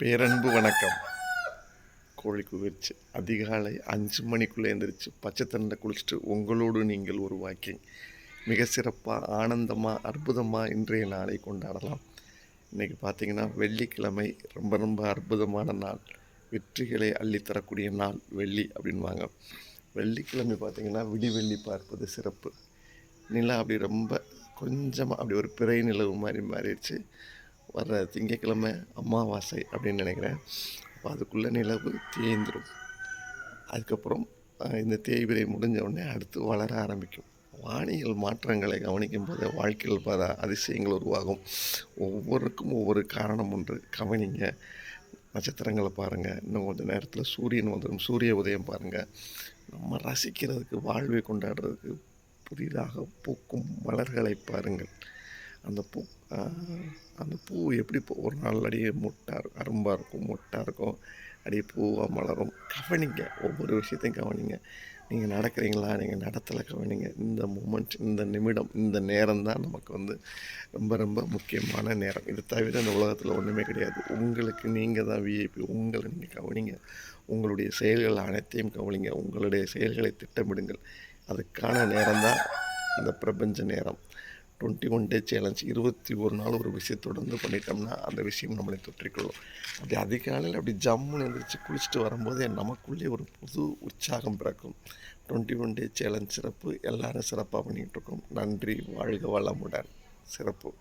பேரன்பு வணக்கம். கோழி குவிர்ச்சி அதிகாலை அஞ்சு மணிக்குள்ளே எழுந்திரிச்சு பச்சை தண்டை குளிச்சுட்டு உங்களோடு நீங்கள் ஒரு வாக்கிங். மிக சிறப்பாக ஆனந்தமாக அற்புதமாக இன்றைய நாளை கொண்டாடலாம். இன்றைக்கி பார்த்தீங்கன்னா வெள்ளிக்கிழமை ரொம்ப ரொம்ப அற்புதமான நாள். வெற்றிகளை அள்ளித்தரக்கூடிய நாள் வெள்ளி அப்படின்வாங்க வெள்ளிக்கிழமை பார்த்தீங்கன்னா விடிவெள்ளி பார்ப்பது சிறப்பு. நிலா அப்படி ரொம்ப கொஞ்சமாக அப்படி ஒரு பிறை நிலவு மாதிரி மாறிடுச்சு. வர்ற திங்கக்கிழமை அமாவாசை அப்படின்னு நினைக்கிறேன். அப்போ அதுக்குள்ளே நிலவு தேய்ந்துடும் அதுக்கப்புறம் இந்த தேய்பிரை முடிஞ்ச உடனே அடுத்து வளர ஆரம்பிக்கும். வானியல் மாற்றங்களை கவனிக்கும் போது வாழ்க்கையில் பல அதிசயங்கள் உருவாகும். ஒவ்வொருக்கும் ஒவ்வொரு காரணம் உண்டு. கவனிங்க. நட்சத்திரங்களை பாருங்கள் இன்னும் கொஞ்சம் நேரத்தில் சூரியன் வந்துடும் சூரிய உதயம் பாருங்கள் நம்ம ரசிக்கிறதுக்கு வாழ்வை கொண்டாடுறதுக்கு புதிதாக பூக்கும் மலர்களை பாருங்கள். அந்த பூ அந்த பூ எப்படி இப்போ ஒரு நாள் அடியே முட்டாக இருக்கும் அரும்பாக இருக்கும் மொட்டாக இருக்கும். அப்படியே பூவாக மலரும். கவனிங்க ஒவ்வொரு விஷயத்தையும் கவனிங்க. நீங்கள் நடக்கிறீங்களா? நீங்கள் நடத்தலை கவனிங்க. இந்த மூமெண்ட் இந்த நிமிடம் இந்த நேரம் தான் நமக்கு வந்து ரொம்ப ரொம்ப முக்கியமான நேரம். இது தவிர இந்த உலகத்தில் ஒன்றுமே கிடையாது. உங்களுக்கு நீங்கள் தான் விஐபி உங்களை நீங்கள் கவனிங்க. உங்களுடைய செயல்கள் அனைத்தையும் கவனிங்க. உங்களுடைய செயல்களை திட்டமிடுங்கள். அதுக்கான நேரம் தான் இந்த பிரபஞ்ச நேரம். டுவெண்ட்டி ஒன் டே சேலஞ்ச் இருபத்தி ஒரு நாள் ஒரு விஷயம் தொடர்ந்து பண்ணிட்டோம்னா அந்த விஷயம் நம்மளை தொற்றிக்கொள்ளும். அப்படி அதிகாலையில் அப்படி ஜம்முன்னு எழுந்திரிச்சு குளிச்சுட்டு வரும்போதே நமக்குள்ளே ஒரு புது உற்சாகம் பிறக்கும். டுவெண்ட்டி ஒன் டே சேலஞ்ச் சிறப்பு. எல்லாரும் சிறப்பாக பண்ணிகிட்டு இருக்கோம். நன்றி. வாழ்க வளமுடன். சிறப்பு.